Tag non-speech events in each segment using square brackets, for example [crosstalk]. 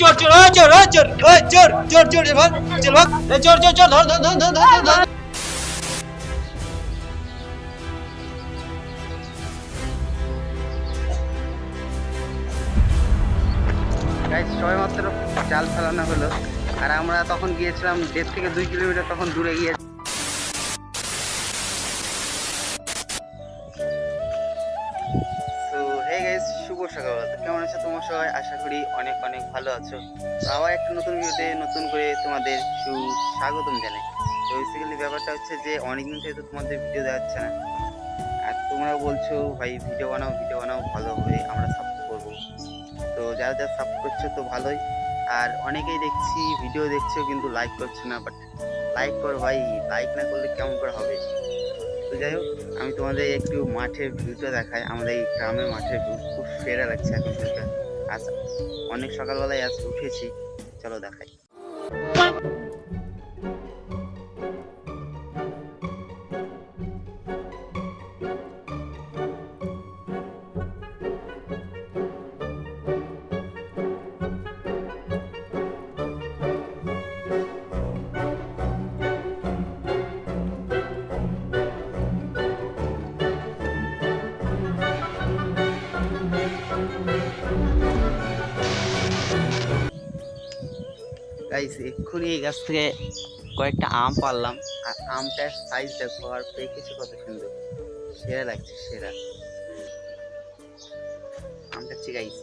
চোর চোর ওই চোর ওই চোর ওই চোর চোর চোর ভাগ চল ভাগ। চোর চোর চোর ধর ধর ধর ধর ধর ধর মাত্র জাল ফেলানো হলো। আর আমরা তখন গিয়েছিলাম দেড় থেকে দুই কিলোমিটার তখন দূরে গিয়ে তো কেমন আছো? তোমার সবাই? আশা করি অনেক অনেক ভালো আছো। আবার একটা নতুন ভিডিওতে নতুন করে তোমাদের সুস্বাগতম জানাই। তো বেসিক্যালি ব্যাপারটা হচ্ছে যে, অনেকদিন থেকে তো তোমাদের ভিডিও দেওয়া যাচ্ছে না। আর তোমরা বলছো, ভাই ভিডিও বানাও ভিডিও বানাও, ভালো হবে, আমরা সাপোর্ট করব। তো যারা যারা সাপোর্ট করছ তো ভালোই। আর অনেকেই দেখছি ভিডিও দেখছ, কিন্তু লাইক করছ না বাট লাইক কর ভাই লাইক না করলে কেমন করে হবে? তো যাই হোক, আমি তোমাদের একটু মাঠের ভিউটা দেখাই। আমাদের এই গ্রামের মাঠের ভিউ খুব সেরা লাগছে এখন ভিউটা আজ অনেক সকালবেলায় আজ উঠেছি। চলো দেখাই। গাইস এক্ষুনি এই গাছ থেকে কয়েকটা আম পারলাম। আর আমটার সাইজ দেখো, আর পেকেছে কত সুন্দর। সেরা লাগছে, সেরা। আমটা গাইস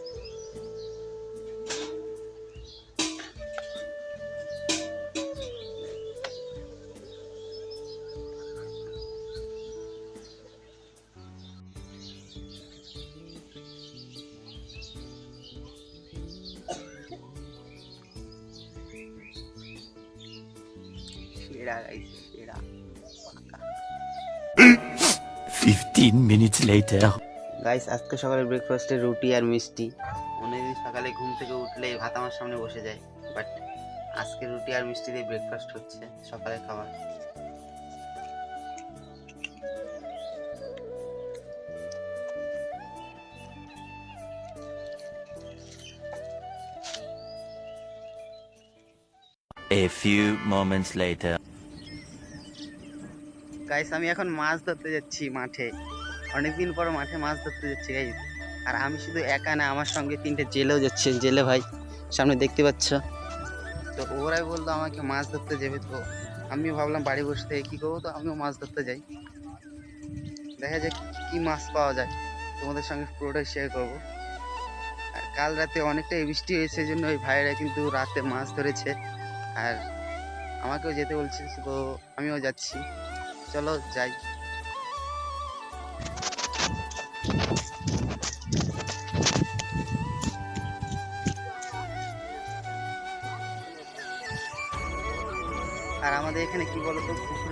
গাইস সেরা 15 minutes later. গাইস আজকে সকালে ব্রেকফাস্টে রুটি আর মিষ্টি অনেকদিন সকালে ঘুম থেকে উঠলে ভাত আমার সামনে বসে যায় বাট আজকে রুটি আর মিষ্টি দিয়ে ব্রেকফাস্ট হচ্ছে সকালে খাবার A few moments later. Guys আমি এখন মাছ ধরতে যাচ্ছি মাঠে। অনেকদিন পর মাঠে মাছ ধরতে যাচ্ছি গাইস আর আমি শুধু একা না, আমার সঙ্গে তিনটে জেলেও যাচ্ছে। জেলে ভাই, সামনে দেখতে পাচ্ছ? তো ওরাই বলতো আমাকে মাছ ধরতে যাবে তো। আমি ভাবলাম বাড়ি বসে থেকে কী করব তো, আমিও মাছ ধরতে যাই। দেখা যাক কী মাছ পাওয়া যায়। তোমাদের সঙ্গে পুরোটাই শেয়ার করব। আর কাল রাতে অনেকটাই বৃষ্টি হয়েছে জন্য ওই ভাইয়েরা কিন্তু রাতে মাছ ধরেছে। আর আমাকেও যেতে বলছে তো আমিও যাচ্ছি। চলো যাই। আর আমাদের এখানে কি বলতো পুকুর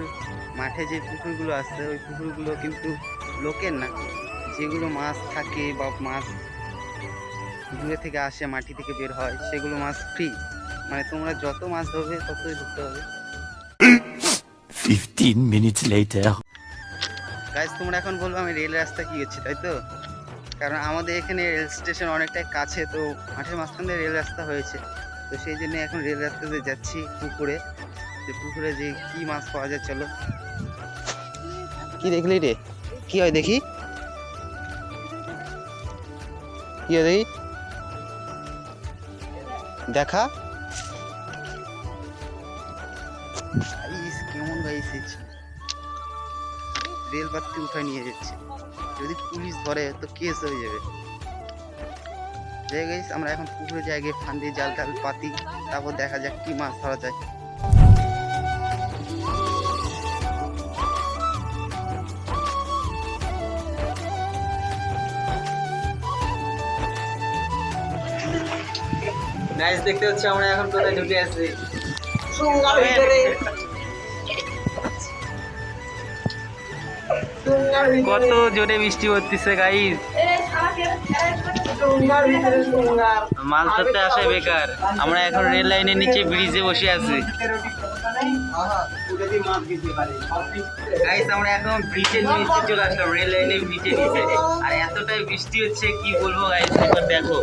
মাঠে যে পুকুরগুলো আছে, ওই পুকুরগুলো কিন্তু লোকের না। যেগুলো মাছ থাকে বা মাছ দূরে থেকে আসে, মাটি থেকে বের হয়, সেগুলো মাছ ফ্রি মানে তোমরা যত মাছ ধরবে, ততই ধরতে হবে। 15 minutes later. গাইজ তোমরা এখন বলব আমি রেল রাস্তা কি গেছি তাই তো? কারণ আমাদের এখানে রেল স্টেশন অনেকটাই কাছে, তো মাঠের মাঝখান দিয়ে রেল রাস্তা হয়েছে। তো সেই জন্য এখন রেল রাস্তাতে যাচ্ছি পুকুরে। যে পুকুরে যে কি মাছ পাওয়া যায়, চলো। কি দেখলি রে? কি হয় দেখি? কি হয় দেখি? দেখা। কেমন ভাই এসেছে। রেল পাত্তি উঠায় নিয়ে যাচ্ছে। যদি পুলিশ ধরে তো কেস হয়ে যাবে। যাই গাইস আমরা এখন পুকুরে যাই আগে ফান্দি জাল টাল পাতি তারপর দেখা যাক কি মাছ ধরা যায়। গাইস দেখতে হচ্ছে আমরা এখন কোথায় ঢুকে আছি? কত জোরে বৃষ্টি হচ্ছে গাইস মাল ধরতে আসে বেকার। আমরা এখন রেল লাইনের নিচে ব্রিজে বসে আছি। গাইস আমরা এখন ব্রিজের নিচে চলে আসলাম, রেল লাইনের নিচে নিচে। আর এতটাই বৃষ্টি হচ্ছে, কি বলব গাইস একবার দেখো।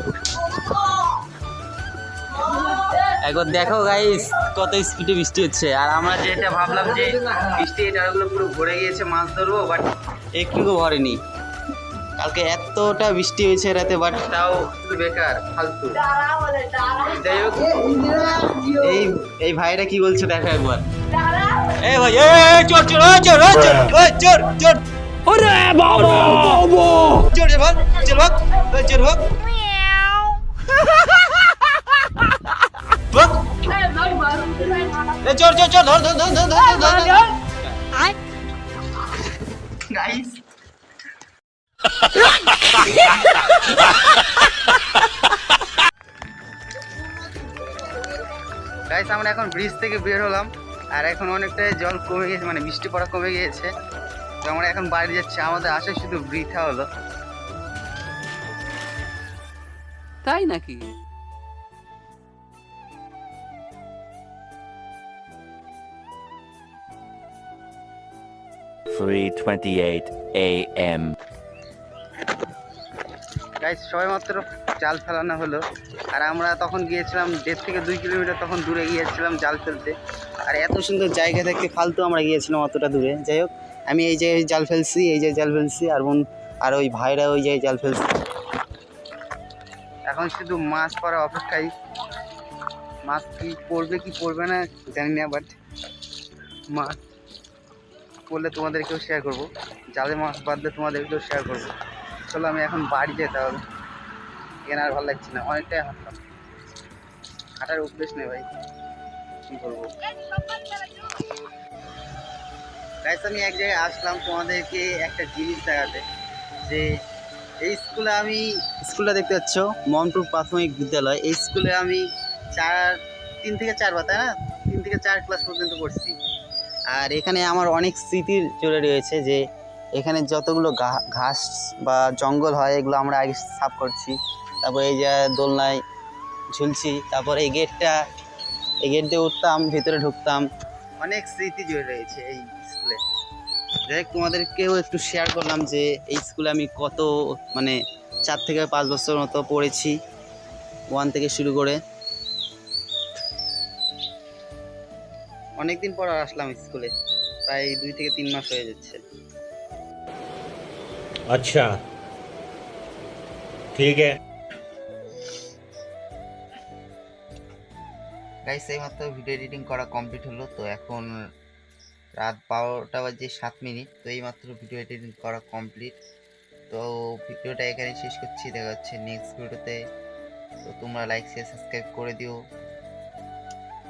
একবার দেখো গাইস কত স্পিডে বৃষ্টি হচ্ছে। আর আমরা যেটা ভাবলাম যে বৃষ্টি এটা ওগুলো পুরো ভরে গিয়েছে মাছ ধরবো বাট একটুকু ভরেনি। কালকে এতটা বৃষ্টি হয়েছে রাতে বাট তাও বেকার ফালতু। যাই হোক এই এই ভাইরা কি বলছে দেখো একবার। এ ভাই এ চোর চোর চোর চোর চোর চোর। ওরে বাবা! চোর রে ভাগ চোর ভাগ চোর ভাগ। [laughs] ভাগ এ চোর চোর চোর ধর ধর ধর ধর ধর ধর ধর। গাইস গাইস আমরা এখন ব্রিজ থেকে বের হলাম আর এখন অনেকটাই জল কমে গেছে মানে বৃষ্টি পড়া কমে গিয়েছে। তো আমরা এখন বাড়ি যাচ্ছি আমাদের আসে শুধু বৃথা হলো। তাই নাকি? Three twenty-eight a.m. গাইস সবাই মাত্র জাল ফেলানো হলো। আর আমরা তখন গিয়েছিলাম দেড় থেকে দুই কিলোমিটার তখন দূরে গিয়েছিলাম জাল ফেলতে। আর এত সুন্দর জায়গা থেকে ফালতু আমরা গিয়েছিলাম অতটা দূরে। যাই হোক, আমি এই যে জাল ফেলছি, এই যে জাল ফেলছি, আর বোন, আর ওই ভাইরা ওই যে জাল ফেলছে। এখন শুধু মাছ পড়া অপেক্ষায় মাছ কি পড়বে কি পড়বে না জানি না বাট মাছ পড়লে তোমাদেরকেও শেয়ার করব। জালে মাছ বাঁধলে তোমাদেরকেও শেয়ার করব। চলো আমি এখন বাড়ি যেতে হবে এখানে আর ভালো লাগছে না, অনেকটাই হাঁটলাম। হাঁটার অভ্যেস নেই ভাই। কি করব গাইস আমি এক জায়গায় আসলাম তোমাদেরকে একটা জিনিস দেখাতে। যে এই স্কুলে আমি স্কুলটা দেখতে পাচ্ছ, মনপুর প্রাথমিক বিদ্যালয়। এই স্কুলে আমি চার তিন থেকে চারবার তাই না? তিন থেকে চার ক্লাস পর্যন্ত পড়ছি। আর এখানে আমার অনেক স্মৃতি জুড়ে রয়েছে যে এখানে যতগুলো ঘাস বা জঙ্গল হয়, এগুলো আমরা আগে সাফ করছি। তারপর এই যে দোলনায় ঝুলছি, তারপর এই গেটটা, এই গেট দিয়ে উঠতাম, ভিতরে ঢুকতাম। অনেক স্মৃতি জুড়ে রয়েছে এই স্কুলে। যাই তোমাদেরকেও একটু শেয়ার করলাম যে এই স্কুলে আমি কত মানে চার থেকে পাঁচ বছর মতো পড়েছি ওয়ান থেকে শুরু করে। অনেকদিন পর আর আসলাম স্কুলে। প্রায় দুই থেকে তিন মাস হয়ে যাচ্ছে। আচ্ছা। ঠিক আছে। গাইস এইমাত্র ভিডিও এডিটিং করা কমপ্লিট হলো তো এখন রাত বারোটা বাজে সাত মিনিট তো এইমাত্র ভিডিও এডিটিং করা কমপ্লিট তো ভিডিওটা এখানে শেষ করছি দেখা যাচ্ছে নেক্সট ভিডিওতে তো। তোমরা লাইক শেয়ার সাবস্ক্রাইব করে দিও।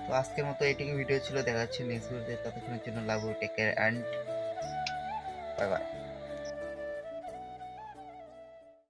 তো আজকের মতো এটুকু ভিডিও ছিল। দেখাচ্ছি নেক্সট ভিডিওতে ততক্ষণের জন্য love take care and bye bye